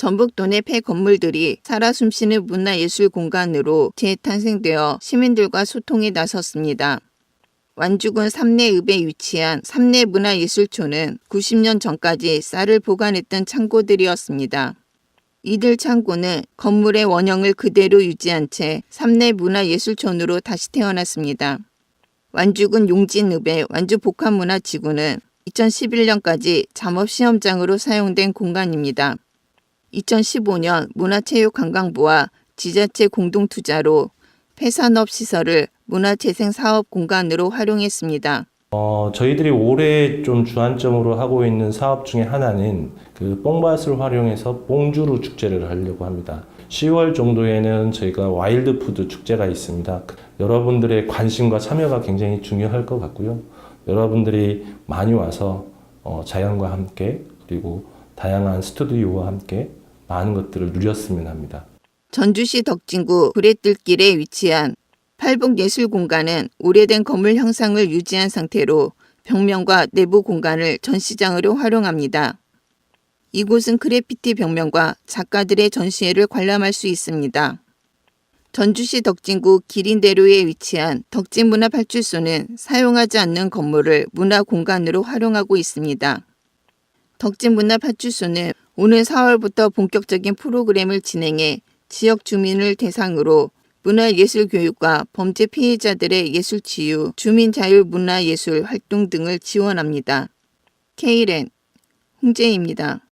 전북 도 내폐 건물들이 살아 숨쉬는 문화예술 공간으로 재탄생되어 시민들과 소통에 나섰습니다. 완주군 삼내읍에 위치한 삼내문화예술촌은 90년 전까지 쌀을 보관했던 창고들이었습니다. 이들 창고는 건물의 원형을 그대로 유지한 채 삼내문화예술촌으로 다시 태어났습니다. 완주군 용진읍의 완주복합문화지구는 2011년까지 잠업시험장으로 사용된 공간입니다. 2015년 문화체육관광부와 지자체 공동투자로 폐산업 시설을 문화재생 사업 공간으로 활용했습니다. 어, 저희들이 올해 좀 주안점으로 하고 있는 사업 중에 하나는 그 뽕밭을 활용해서 뽕주루 축제를 하려고 합니다. 10월 정도에는 저희가 와일드 푸드 축제가 있습니다. 여러분들의 관심과 참여가 굉장히 중요할 것 같고요. 여러분들이 많이 와서 어, 자연과 함께 그리고 다양한 스튜디오와 함께 많은 것들을 누렸으면 합니다. 전주시 덕진구 구례뜰길에 위치한 팔북예술공간은 오래된 건물 형상을 유지한 상태로 벽면과 내부 공간을 전시장으로 활용합니다. 이곳은 그래피티 벽면과 작가들의 전시회를 관람할 수 있습니다. 전주시 덕진구 기린대로에 위치한 덕진문화발주소는 사용하지 않는 건물을 문화공간으로 활용하고 있습니다. 덕진문화발주소는 오는 4월부터 본격적인 프로그램을 진행해 지역 주민을 대상으로 문화예술 교육과 범죄 피해자들의 예술 치유, 주민 자율 문화예술 활동 등을 지원합니다. K랜 홍재입니다.